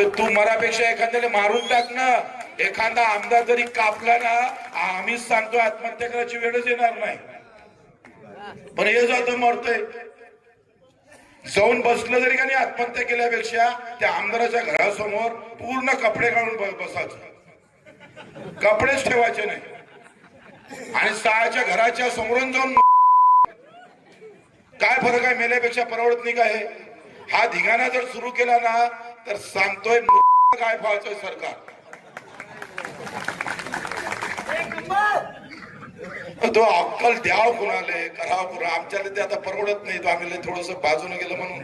अगं तू मरापेक्षा एखाद्याला मारून टाक ना. एखादा आमदार जरी कापला ना आम्हीच सांगतो आत्महत्या करायची वेळच येणार नाही. पण हे जातो मरतोय. जाऊन बसलं जरी का नाही आत्महत्या केल्यापेक्षा त्या आमदाराच्या घरासमोर पूर्ण कपडे काढून बसायचं. कपडेच ठेवायचे नाही. आणि सहाच्या घराच्या समोरून जाऊन काय फरक आहे? मेल्यापेक्षा परवडत नाही का हे? हा धिगाणा जर सुरू केला ना तर सांगतोय काय व्हायचंय सरकार. तो अक्कल द्याव कुणाले कराव कुणा आमच्याला ते आता परवडत नाही तो आम्ही थोडस बाजूने गेलं म्हणून.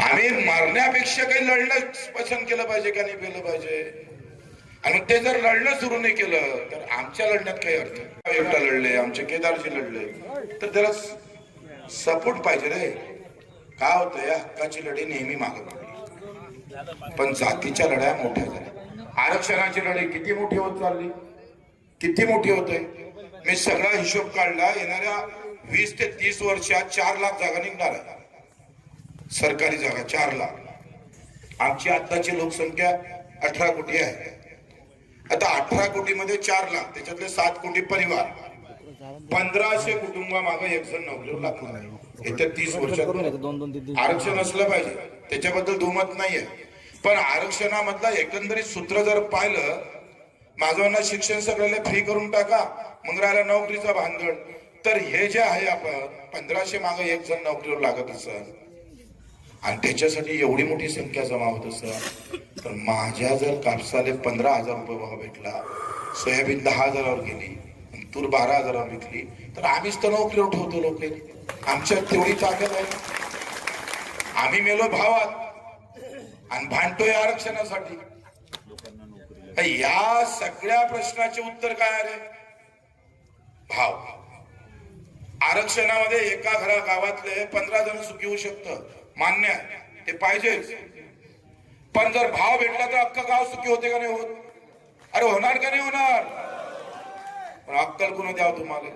आम्ही मारण्यापेक्षा काही लढणं पसंत केलं पाहिजे का नाही केलं पाहिजे? आणि ते जर लढणं सुरू नाही केलं तर आमच्या लढण्यात काही अर्थ एकटा लढले आमचे केदारजी लढले तर त्याला सपोर्ट पाहिजे रे. काय होतं या हक्काची लढाई नेहमी मागे पडली पण जातीच्या लढाया मोठ्या झाल्या. आरक्षणाची लढाई किती मोठी होत चालली? किती मोठी होते मी सगळा हिशोब काढला येणाऱ्या वीस ते तीस वर्षात चार लाख जागा निघणार आहे सरकारी जागा चार लाख. आमची आताची लोकसंख्या अठरा कोटी आहे. आता अठरा कोटी मध्ये चार लाख त्याच्यातले सात कोटी परिवार. पंधराशे कुटुंबामागे एक जण नोकरीवर लागणार आहे येत्या तीस वर्षात आरक्षण असलं पाहिजे. त्याच्याबद्दल दुमत नाहीये. पण आरक्षणामधलं एकंदरीत सूत्र जर पाहिलं माझं म्हणणं शिक्षण सगळ्याला फ्री करून टाका. मग राहिला नोकरीचा भानगड. तर हे जे आहे आपण पंधराशे मागे एक जण नोकरीवर लागत असं. आणि त्याच्यासाठी एवढी मोठी संख्या जमा होत असं. तर माझ्या जर कापसाले पंधरा हजार रुपये भाव भेटला सोयाबीन दहा हजारावर गेली तूर बारा हजारावर विकली तर आम्हीच तर किलो ठेवतो लोक. आमच्यात तेवढी ताकद आहे. आम्ही मेलो भावात. आणि भांडतोय आरक्षणासाठी. या सगळ्या प्रश्नाचे उत्तर काय आहे? भाव. आरक्षणामध्ये एका घरा गावातले पंधरा जण सुखी होऊ शकतं. मान्य आहे. ते पाहिजेच पण जर भाव भेटला तर अख्खं गाव सुखी होते का नाही होत? अरे होणार का नाही होणार? पण अक्कल कुणा द्यावं हो तुम्हाला?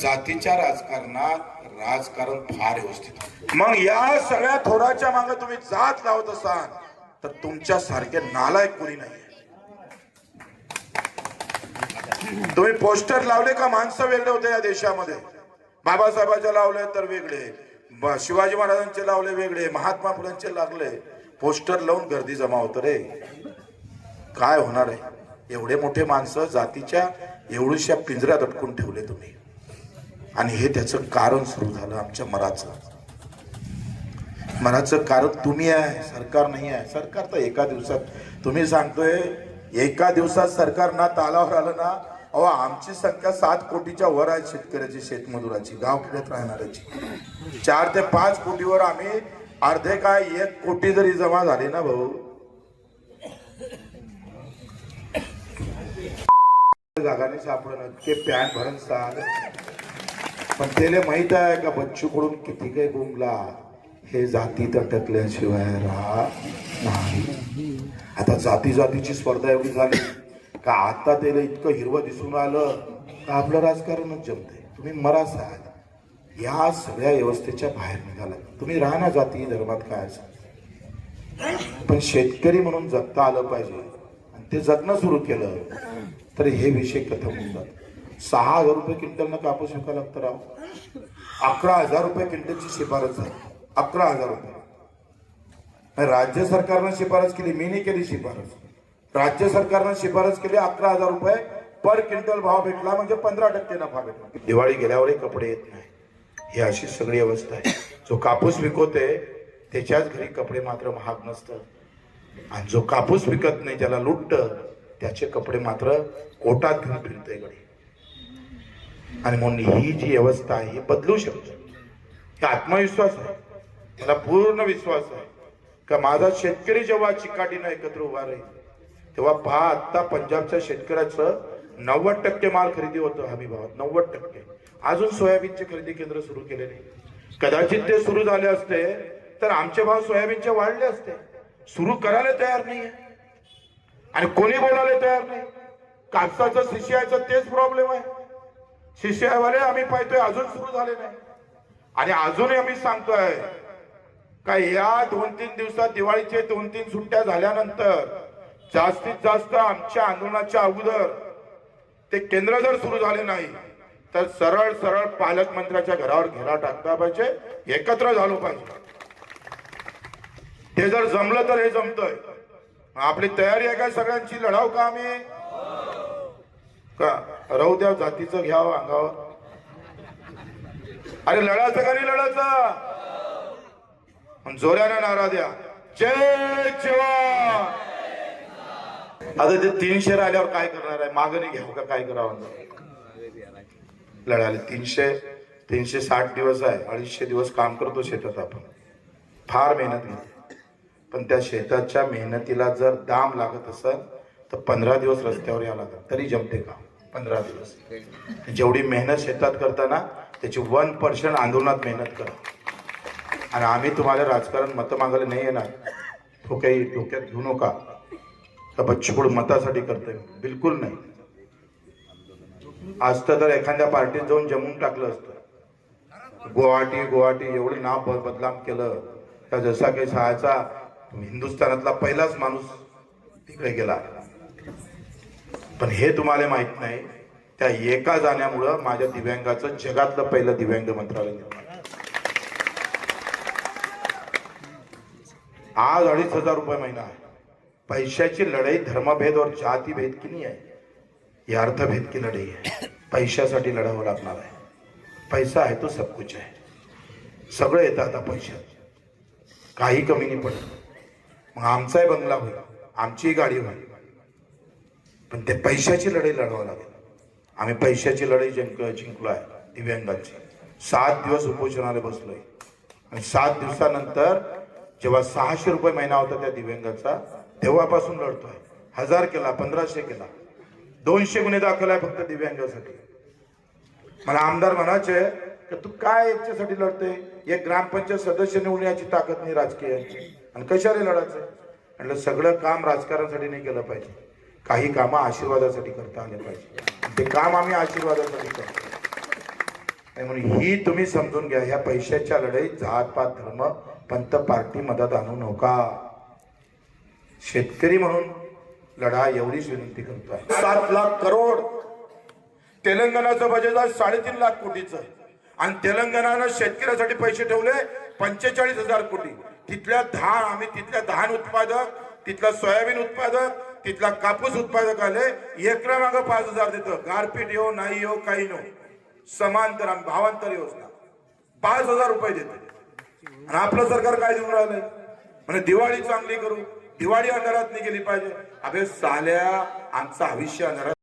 जातीच्या राजकारणात राजकारण फार व्यवस्थित मग या सगळ्या थोराच्या मागे तुम्ही जात लावत असाल तर तुमच्या सारखे नालायक कोणी नाही तुम्ही पोस्टर लावले का माणसं वेगळे होते या देशामध्ये? बाबासाहेबांचे लावले तर वेगळे शिवाजी महाराजांचे लावले वेगळे महात्मा फुलांचे लागले. पोस्टर लावून गर्दी जमा होत रे. काय होणार आहे? एवढे मोठे माणसं जातीच्या एवढ्याशा पिंजऱ्यात अटकून ठेवले तुम्ही. आणि हे त्याचं कारण सुरू झालं आमच्या मराचं. मराचं कारण तुम्ही आहे सरकार नाही आहे. सरकार तर एका दिवसात तुम्ही सांगतोय एका दिवसात सरकार ना तालावर आलं ना अहो आमची संख्या सात कोटीच्या वर आहे शेतकऱ्याची शेतमजुराची गाव खेड्यात राहणाऱ्याची. चार ते पाच कोटीवर आम्ही अर्धे काय एक कोटी जरी जमा झाली ना भाऊ जागाने सापडणं ते पॅन्ट भरून चाल पण त्याला माहीत आहे का बच्चू कडून किती काही गुंगला? हे जाती तटकल्याशिवाय राहत नाही. आता जाती जातीची स्पर्धा एवढी झाली का आता त्याला इतकं हिरवं दिसून आलं का आपलं राजकारणच जमते तुम्ही मराच आहात. या सगळ्या व्यवस्थेच्या बाहेर निघाला. तुम्ही राहा ना जाती धर्मात काय असेल. पण शेतकरी म्हणून जगता आलं पाहिजे. ते जगणं सुरू केलं तर हे विषय कथम म्हणतात सहा हजार रुपये क्विंटलनं कापूस विकायला लागतं राव. अकरा हजार रुपये क्विंटलची शिफारस झाली. अकरा हजार रुपये. राज्य सरकारनं शिफारस केली मी नाही केली शिफारस. राज्य सरकारनं शिफारस केली अकरा हजार रुपये पर क्विंटल भाव भेटला म्हणजे पंधरा टक्के नफा भेटला. दिवाळी गेल्यावरही कपडे येत नाही. ही अशी सगळी अवस्था आहे. जो कापूस विकवते त्याच्याच घरी कपडे मात्र महाग नसतात. आणि जो कापूस विकत नाही ज्याला लुटत त्याचे कपडे मात्र कोटात घेऊन फिरते गडी. आणि म्हणून ही जी अवस्था आहे ही बदलू शकते. हे आत्मविश्वास आहे. मला पूर्ण विश्वास आहे. का माझा शेतकरी जेव्हा चिकाटीनं एकत्र उभा राहील तेव्हा पहा आत्ता पंजाबच्या शेतकऱ्याचं नव्वद टक्के माल खरेदी होतं हमी भावात नव्वद टक्के. अजून सोयाबीनचे खरेदी केंद्र सुरू केले नाही. कदाचित ते सुरू झाले असते तर आमचे भाव सोयाबीनचे वाढले असते. सुरू करायला तयार नाही आणि कोणी बोलायला तयार नाही? कापसाचं शिष्याचं तेच प्रॉब्लेम आहे. शिष्यावाले आम्ही पाहतोय अजून सुरू झाले नाही. आणि अजूनही आम्ही सांगतोय काय या दोन तीन दिवसात दिवाळीचे दोन तीन सुट्ट्या झाल्यानंतर जास्तीत जास्त आमच्या आंदोलनाच्या अगोदर ते केंद्र जर सुरू झाले नाही तर सरळ सरळ पालकमंत्र्याच्या घरावर घेरा टाकता पाहिजे एकत्र झालो पाहिजे. हे जर जमलं तर हे जमतंय. आपली तयारी आहे का सगळ्यांची? लढाव का आम्ही? का? राहू द्या जातीचं घ्यावं हो अंगावर. अरे लढायचं का नाही लढायचं? जोऱ्याने नारा द्या. जय जवान आता ते तीनशे राहिल्यावर काय करणार आहे? मागणी घ्यावं का? काय करावं? लढायला तीनशे तीनशे साठ दिवस आहे. अडीचशे दिवस काम करतो शेतात आपण. फार मेहनत घेतो. पण त्या शेताच्या मेहनतीला जर दाम लागत असेल तर पंधरा दिवस रस्त्यावर यावं लागत तरी जमते का? पंधरा दिवस. जेवढी मेहनत शेतात करताना त्याची वन पर्सेंट आंदोलनात मेहनत करा. आणि आम्ही तुम्हाला राजकारण मतं मागायला नाही येणार. तो काही डोक्यात घेऊ नका. का बच्चूकडून मतासाठी करतोय? बिलकुल नाही. आज तर एखाद्या पार्टीत जाऊन जमून टाकलं असतं. गुवाहाटी गुवाहाटी एवढं नाव बदलाम केलं. तर जसा काही सहाचा हिंदुस्थानातला पहिलाच माणूस तिकडे गेला. पण हे तुम्हाला माहीत नाही त्या एका जाण्यामुळं माझ्या दिव्यांगाचं जगातलं पहिलं दिव्यांग मंत्रालय निर्माण आज अडीच हजार रुपये महिना आहे. पैशाची लढाई धर्मभेद और जातीभेद की नाही आहे? ही अर्थभेद की लढाई आहे? पैशासाठी लढावं लागणार आहे. पैसा आहे तो सब कुछ आहे. सगळं येतं आता पैशात. काही कमी नाही पडत. मग आमचाही बंगला होईल. आमचीही गाडी होईल. पण ते पैशाची लढाई लढवावं लागेल. आम्ही पैशाची लढाई जिंक जिंकलो आहे दिव्यांगांची. सात दिवस उपोषणाला बसलोय. आणि सात दिवसानंतर जेव्हा सहाशे रुपये महिना होता त्या दिव्यांगाचा तेव्हापासून लढतोय. हजार केला पंधराशे केला. दोनशे गुन्हे दाखल आहे फक्त दिव्यांगासाठी. मला आमदार म्हणायचे की तू काय याच्यासाठी लढते एक ग्रामपंचायत सदस्य निवडण्याची ताकद नाही राजकीयांची. आणि कशाला लढायचं? म्हटलं सगळं काम राजकारणासाठी नाही केलं पाहिजे. काही कामं आशीर्वादासाठी करता आले पाहिजे. ते काम आम्ही आशीर्वादासाठी करतो. आणि म्हणून ही तुम्ही समजून घ्या ह्या पैशाच्या लढाईत जात पात धर्म पंत पार्टी मदत आणू नका. शेतकरी म्हणून लढा एवढीच विनंती करतोय सात लाख करोड. तेलंगणाचं बजेट आहे साडेतीन लाख कोटीचं. आणि तेलंगणानं शेतकऱ्यासाठी पैसे ठेवले पंचेचाळीस हजार कोटी. तिथल्या धान आम्ही तिथल्या धान उत्पादक तिथला सोयाबीन उत्पादक तिथला कापूस उत्पादक आले. एकरा मागं पाच हजार देतो. गारपीट येऊ नाही येऊ काही नो. समांतर आणि भावांतर योजना. पाच हजार रुपये देते. आणि आपलं सरकार काय देऊन राहिलंय? म्हणजे दिवाळी चांगली करू. दिवाळी अंधारात नाही गेली पाहिजे. अभे साल्या आमचं आयुष्य अंधारात